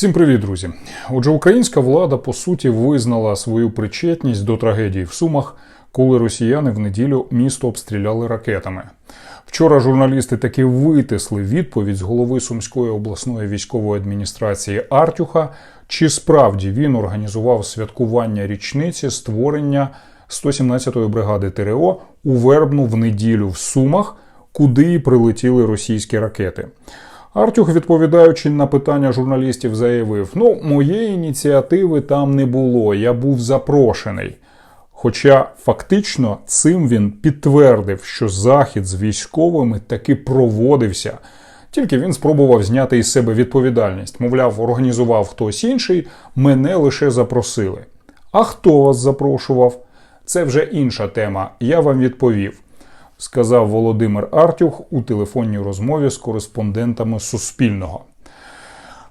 Всім привіт, друзі! Отже, українська влада по суті визнала свою причетність до трагедії в Сумах, коли росіяни в неділю місто обстріляли ракетами. Вчора журналісти таки витисли відповідь з голови Сумської обласної військової адміністрації Артюха, чи справді він організував святкування річниці створення 117-ї бригади ТРО у Вербну в неділю в Сумах, куди прилетіли російські ракети. Артюх, відповідаючи на питання журналістів, заявив: Ну, моєї ініціативи там не було, я був запрошений. Хоча фактично цим він підтвердив, що захід з військовими таки проводився, тільки він спробував зняти із себе відповідальність. Мовляв, організував хтось інший, мене лише запросили. А хто вас запрошував? Це вже інша тема. Я вам відповів сказав Володимир Артюх у телефонній розмові з кореспондентами Суспільного.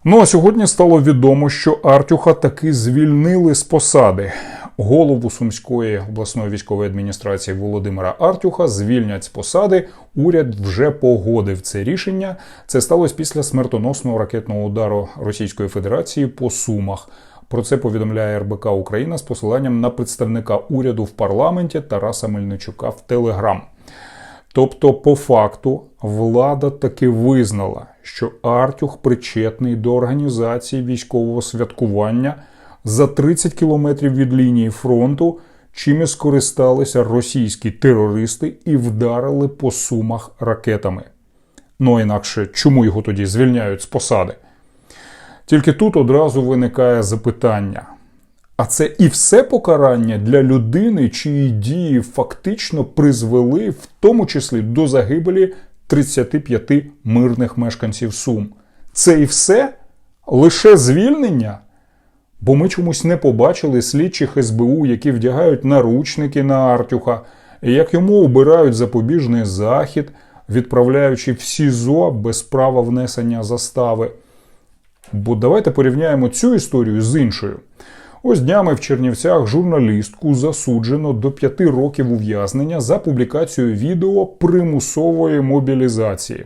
Ну а сьогодні стало відомо, що Артюха таки звільнили з посади. Голову Сумської обласної військової адміністрації Володимира Артюха звільнять з посади. Уряд вже погодив це рішення. Це сталося після смертоносного ракетного удару Російської Федерації по Сумах. Про це повідомляє РБК Україна з посиланням на представника уряду в парламенті Тараса Мельничука в Телеграм. Тобто, по факту, влада таки визнала, що Артюх причетний до організації військового святкування за 30 кілометрів від лінії фронту, чим і скористалися російські терористи і вдарили по сумах ракетами. Ну інакше чому його тоді звільняють з посади? Тільки тут одразу виникає запитання. А це і все покарання для людини, чиї дії фактично призвели, в тому числі до загибелі 35 мирних мешканців Сум. Це і все лише звільнення? Бо ми чомусь не побачили слідчих СБУ, які вдягають наручники на Артюха, як йому обирають запобіжний захід, відправляючи в СІЗО без права внесення застави. Бо давайте порівняємо цю історію з іншою. Ось днями в Чернівцях журналістку засуджено до п'яти років ув'язнення за публікацію відео примусової мобілізації.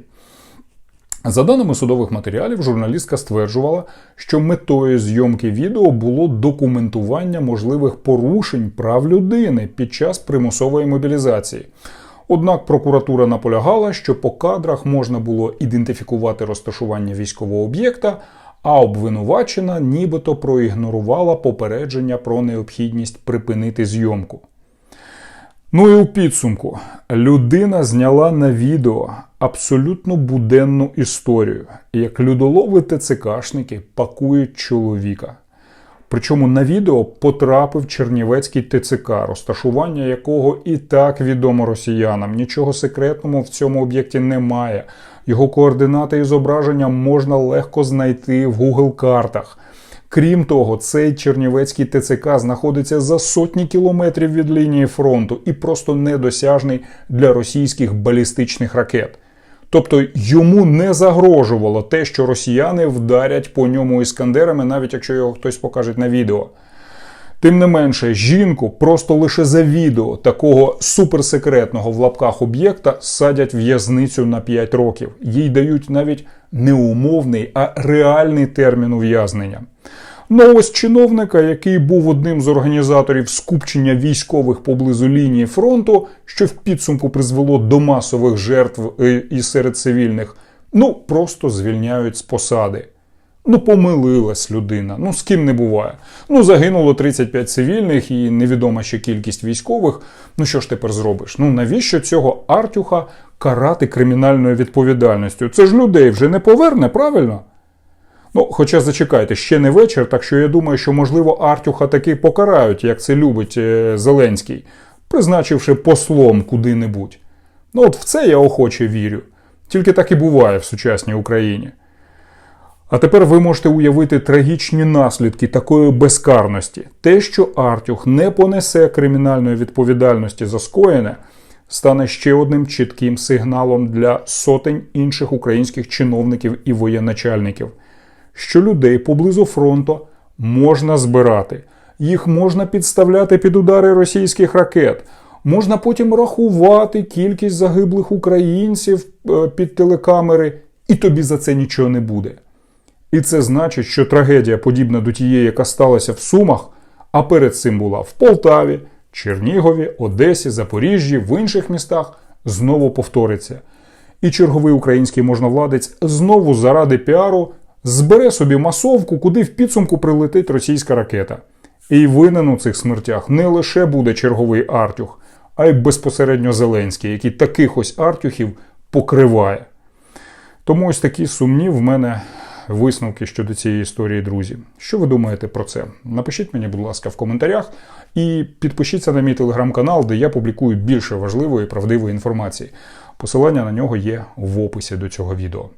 За даними судових матеріалів, журналістка стверджувала, що метою зйомки відео було документування можливих порушень прав людини під час примусової мобілізації. Однак прокуратура наполягала, що по кадрах можна було ідентифікувати розташування військового об'єкта, а обвинувачена нібито проігнорувала попередження про необхідність припинити зйомку. Ну і у підсумку людина зняла на відео абсолютно буденну історію, як людолови ТЦКшники пакують чоловіка. Причому на відео потрапив Чернівецький ТЦК, розташування якого і так відомо росіянам. Нічого секретного в цьому об'єкті немає. Його координати і зображення можна легко знайти в Google картах. Крім того, цей Чернівецький ТЦК знаходиться за сотні кілометрів від лінії фронту і просто недосяжний для російських балістичних ракет. Тобто йому не загрожувало те, що росіяни вдарять по ньому іскандерами, навіть якщо його хтось покаже на відео. Тим не менше, жінку просто лише за відео такого суперсекретного в лапках об'єкта садять в'язницю на 5 років. Їй дають навіть не умовний, а реальний термін ув'язнення. Ну ось чиновника, який був одним з організаторів скупчення військових поблизу лінії фронту, що в підсумку призвело до масових жертв е, і серед цивільних, ну просто звільняють з посади. Ну, помилилась людина. Ну, з ким не буває. Ну, загинуло 35 цивільних і невідома ще кількість військових. Ну що ж тепер зробиш? Ну навіщо цього Артюха карати кримінальною відповідальністю? Це ж людей вже не поверне, правильно? Ну, хоча зачекайте, ще не вечір, так що я думаю, що, можливо, Артюха таки покарають, як це любить е, Зеленський, призначивши послом куди-небудь. Ну, от в це я охоче вірю. Тільки так і буває в сучасній Україні. А тепер ви можете уявити трагічні наслідки такої безкарності. Те, що Артюх не понесе кримінальної відповідальності за скоєне, стане ще одним чітким сигналом для сотень інших українських чиновників і воєначальників, що людей поблизу фронту можна збирати, їх можна підставляти під удари російських ракет. Можна потім рахувати кількість загиблих українців е, під телекамери, і тобі за це нічого не буде. І це значить, що трагедія, подібна до тієї, яка сталася в Сумах, а перед цим була в Полтаві, Чернігові, Одесі, Запоріжжі, в інших містах, знову повториться. І черговий український можновладець знову заради піару збере собі масовку, куди в підсумку прилетить російська ракета. І винен у цих смертях не лише буде черговий Артюх, а й безпосередньо Зеленський, який таких ось Артюхів покриває. Тому ось такі сумні в мене висновки щодо цієї історії, друзі. Що ви думаєте про це? Напишіть мені, будь ласка, в коментарях і підпишіться на мій телеграм-канал, де я публікую більше важливої і правдивої інформації. Посилання на нього є в описі до цього відео.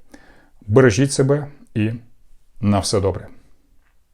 Бережіть себе і на все добре.